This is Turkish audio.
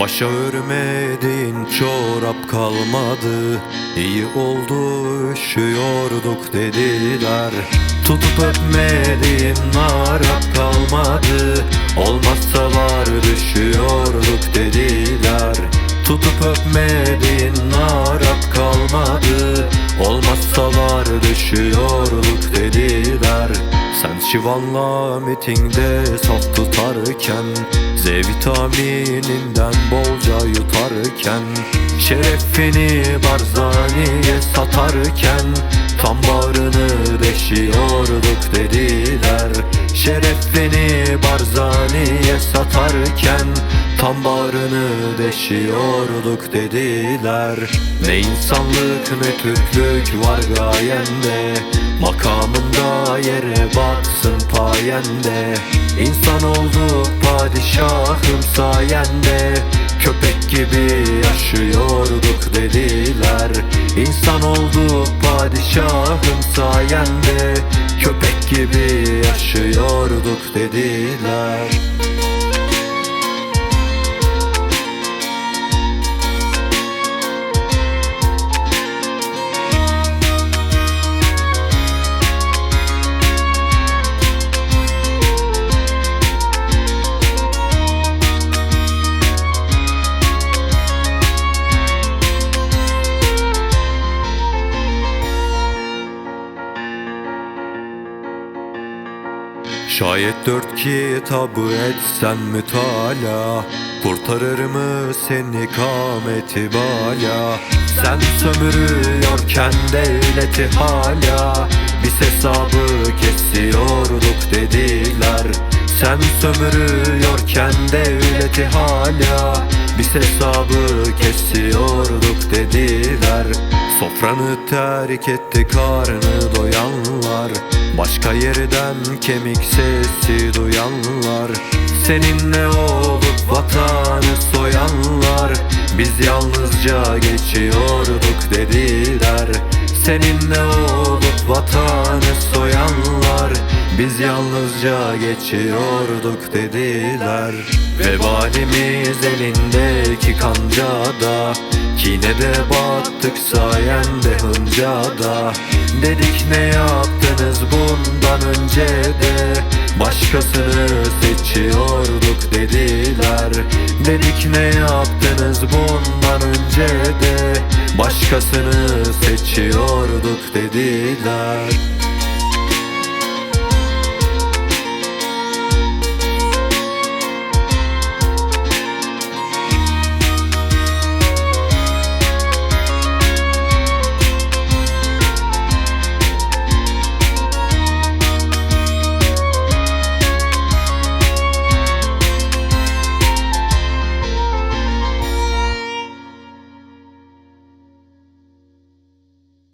Başa örmediğin çorap kalmadı. İyi oldu üşüyorduk dediler. Tutup öpmediğin Arap kalmadı. Olmazsa var düşüyorduk dediler. Tutup öpmediğin Arap kalmadı. Olmazsa var düşüyorduk Şivan'la mitingde saf tutarken Z vitamininden bolca yutarken Şerefini Barzani'ye satarken Tam bağrını deşiyorduk dediler. Şerefini Barzani'ye satarken Tam bağrını deşiyorduk dediler. Ne insanlık ne Türklük var gayende Makamında yere baksın payende İnsan olduk padişahım sayende. Köpek gibi yaşıyorduk dediler. İnsan olduk padişahım sayende. Köpek gibi yaşıyorduk dediler Şayet dört kitabı etsen mütala Kurtarır mı seni kameti bala Sen sömürüyorken devleti hala Biz hesabı kesiyorduk dediler. Sen sömürüyorken devleti hala Biz hesabı kesiyorduk dediler Sofranı terk etti karnı doyanlar. Başka yerden kemik sesi duyanlar. Seninle olup vatanı soyanlar. Biz yalnızca geçiyorduk dediler. Seninle olup vatanı soyanlar. Biz yalnızca geçiyorduk dediler. Vebalimiz elindeki kancada Kinede battık sayende hıncada Dedik ne yaptınız bundan önce de. Başkasını seçiyorduk dediler. Dedik ne yaptınız bundan önce de. Başkasını seçiyorduk dediler